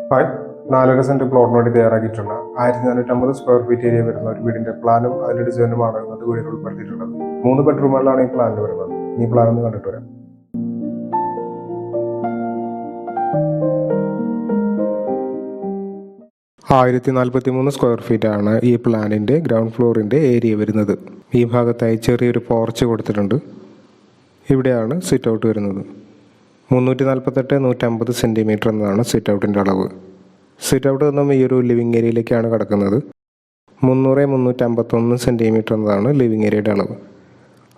Hi നാലര saint വേണ്ടി തയ്യാറാക്കിയിട്ടുള്ള ആയിരത്തി നാനൂറ്റമ്പത് സ്ക്വയർ ഫീറ്റ് ഏരിയ വരുന്ന ഒരു വീടിന്റെ പ്ലാനും അതിന്റെ ഡിസൈനുമാണ് ഇന്നത്തെ വീടിൽ ഉൾപ്പെടുത്തിയിട്ടുള്ളത്. മൂന്ന് ബെഡ്റൂമുകളിലാണ് ഈ പ്ലാനിൽ വരുന്നത്. ഈ പ്ലാൻ ഒന്ന് കണ്ടിട്ട് വരാം. ആയിരത്തി നാൽപ്പത്തി മൂന്ന് സ്ക്വയർ ഫീറ്റ് ആണ് ഈ പ്ലാനിന്റെ ഗ്രൗണ്ട് ഫ്ലോറിന്റെ ഏരിയ വരുന്നത്. ഈ ഭാഗത്തായി ചെറിയൊരു പോർച്ച് കൊടുത്തിട്ടുണ്ട്. ഇവിടെയാണ് സിറ്റ് ഔട്ട് വരുന്നത്. മുന്നൂറ്റി നാൽപ്പത്തെട്ട് നൂറ്റമ്പത് സെന്റിമീറ്റർ എന്നതാണ് സിറ്റ് ഔട്ടിന്റെ അളവ്. സിറ്റ് ഔട്ട് നിന്നും ഈ ഒരു ലിവിങ് ഏരിയയിലേക്കാണ് കിടക്കുന്നത്. മുന്നൂറ് മുന്നൂറ്റമ്പത്തൊന്ന് സെന്റിമീറ്റർ എന്നതാണ് ലിവിങ് ഏരിയയുടെ അളവ്.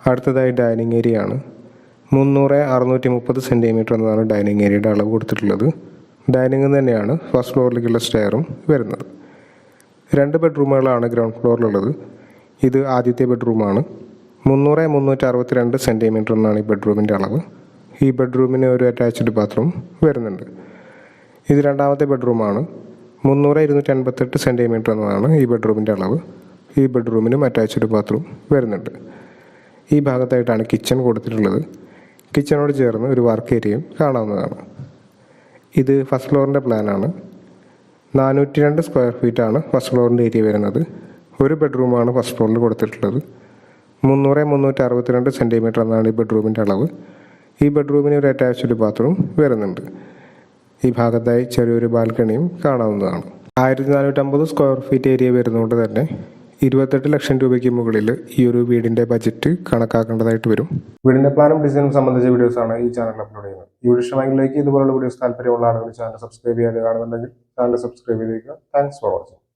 അടുത്തതായി ഡൈനിങ് ഏരിയ ആണ്. മുന്നൂറ് അറുന്നൂറ്റി മുപ്പത് സെന്റിമീറ്റർ എന്നതാണ് ഡൈനിങ് ഏരിയയുടെ അളവ് കൊടുത്തിട്ടുള്ളത്. ഡൈനിങ് തന്നെയാണ് ഫസ്റ്റ് ഫ്ലോറിലേക്കുള്ള സ്റ്റെയറും വരുന്നത്. രണ്ട് ബെഡ്റൂമുകളാണ് ഗ്രൗണ്ട് ഫ്ലോറിലുള്ളത് ഇത് ആദ്യത്തെ ബെഡ്റൂമാണ് മുന്നൂറ് മുന്നൂറ്റി അറുപത്തിരണ്ട് സെന്റിമീറ്റർ എന്നാണ് ഈ ബെഡ്റൂമിന്റെ അളവ്. ഈ ബെഡ്റൂമിന് ഒരു അറ്റാച്ച്ഡ് ബാത്റൂം വരുന്നുണ്ട്. ഇത് രണ്ടാമത്തെ ബെഡ്റൂമാണ്. മുന്നൂറ് ഇരുന്നൂറ്റി അൻപത്തെട്ട് സെന്റിമീറ്റർ എന്നതാണ് ഈ ബെഡ്റൂമിന്റെ അളവ്. ഈ ബെഡ്റൂമിനും അറ്റാച്ച്ഡ് ബാത്റൂം വരുന്നുണ്ട്. ഈ ഭാഗത്തായിട്ടാണ് കിച്ചൺ കൊടുത്തിട്ടുള്ളത്. കിച്ചണോട് ചേർന്ന് ഒരു വർക്ക് ഏരിയയും കാണാവുന്നതാണ്. ഇത് ഫസ്റ്റ് ഫ്ലോറിന്റെ പ്ലാനാണ്. നാനൂറ്റി രണ്ട് സ്ക്വയർ ഫീറ്റാണ് ഫസ്റ്റ് ഫ്ലോറിന്റെ ഏരിയ വരുന്നത്. ഒരു ബെഡ്റൂമാണ് ഫസ്റ്റ് ഫ്ലോറിൽ കൊടുത്തിട്ടുള്ളത്. മുന്നൂറ് മുന്നൂറ്റി അറുപത്തിരണ്ട് സെന്റിമീറ്റർ എന്നാണ് ഈ ബെഡ്റൂമിന്റെ അളവ്. ഈ ബെഡ്റൂമിന് ഒരു അറ്റാച്ച്ഡ് ബാത്റൂം വരുന്നുണ്ട്. ഈ ഭാഗത്തായി ചെറിയൊരു ബാൽക്കണിയും കാണാവുന്നതാണ്. ആയിരത്തി നാനൂറ്റമ്പത് സ്ക്വയർ ഫീറ്റ് ഏരിയ വരുന്നതുകൊണ്ട് തന്നെ ഇരുപത്തെട്ട് ലക്ഷം രൂപയ്ക്ക് മുകളിൽ ഈ ഒരു വീടിന്റെ ബജറ്റ് കണക്കാക്കേണ്ടതായിട്ട് വരും. വീടിന്റെ പ്ലാനും ഡിസൈനും സംബന്ധിച്ച വീഡിയോസാണ് ഈ ചാനൽ അപ്ലോഡ് ചെയ്യുന്നത്. ഈ വീഡിയോ ഇഷ്ടമെങ്കിലേക്ക് ഇതുപോലുള്ള വീഡിയോസ് താല്പര്യമുള്ള ആളുകൾ ചാനൽ സബ്സ്ക്രൈബ് ചെയ്യാതെ കാണുന്നുണ്ടെങ്കിൽ ചാനൽ സബ്സ്ക്രൈബ് ചെയ്തേക്കുക. Thanks for watching